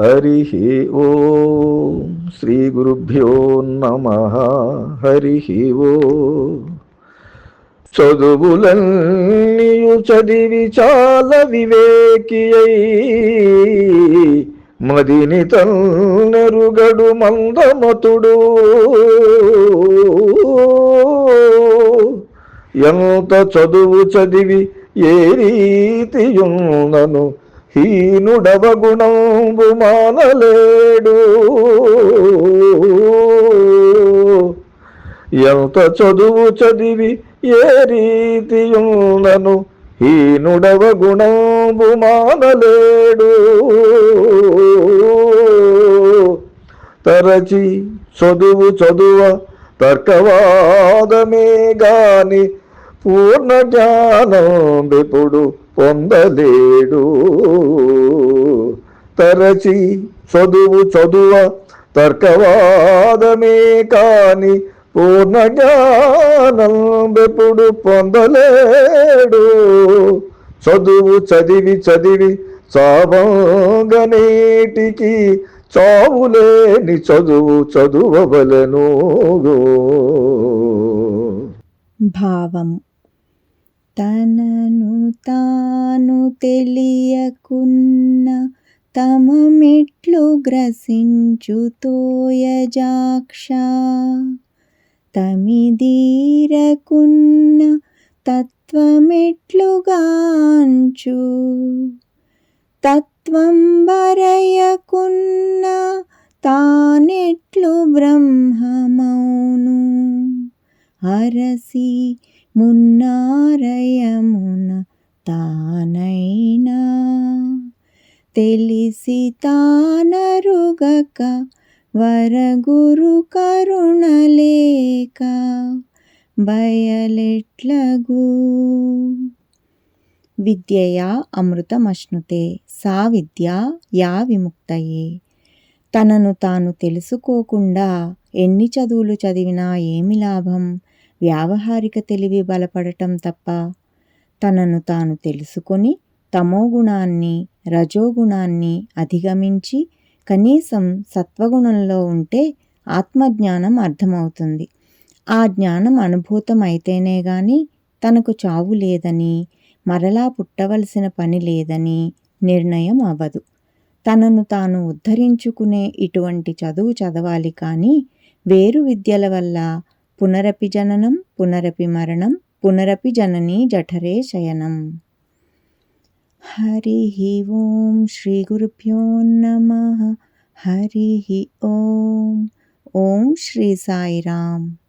హరి ఓ శ్రీ గురుభ్యో నమ. హరి ఓ. చదువులన్నీయు చదివి చాలా వివేకి మదిని తన్నెరుగడు మందమతుడు. ఎంత చదువు చదివి ఏ రీతియున్నను హీనుడవ గుణంబు మానలేడు. ఎంత చదువు చదివి ఏ రీతియున్నను హీనుడవ గుణంబు మానలేడు. తరచి చదువు చదువ తర్కవాదమే గాని పూర్ణ జ్ఞానం విపుడు పొందలేడు. తరచి చదువు చదువ తర్కవాదమే కాని పూర్ణ జ్ఞానం విపుడు పొందలేడు. చదువు చదివి చదివి చావంగనేటికి చావులేని చదువు చదువవలను భావం తనను తాను తెలియకున్న తమ మెట్లు గ్రసించు తోయజాక్ష తమిదీరకున్న తత్వమెట్లుగాంచు తత్వం వరయకున్న తానెట్లు బ్రహ్మ అరసి మున్నారయమున తానైనా. తెలిసి తానరుగక వరగురు కరుణలేక బయలెట్లగు. విద్యయా అమృతమశ్నుతే సా విద్య యా విముక్తయే. తనను తాను తెలుసుకోకుండా ఎన్ని చదువులు చదివినా ఏమి లాభం? వ్యావహారిక తెలివి బలపడటం తప్ప తనను తాను తెలుసుకొని తమోగుణాన్ని రజోగుణాన్ని అధిగమించి కనీసం సత్వగుణంలో ఉంటే ఆత్మజ్ఞానం అర్థమవుతుంది. ఆ జ్ఞానం అనుభూతమైతేనే గాని తనకు చావు లేదని మరలా పుట్టవలసిన పని లేదని నిర్ణయం అవ్వదు. తనను తాను ఉద్ధరించుకునే ఇటువంటి చదువు చదవాలి కానీ వేరు విద్యల వల్ల పునరపి జననం పునరపి మరణం పునరపి జననీ జఠరే శయనం. హరి ఓం శ్రీ గురుభ్యో నమ. హరి ఓం. ఓం శ్రీ సాయిరామ్.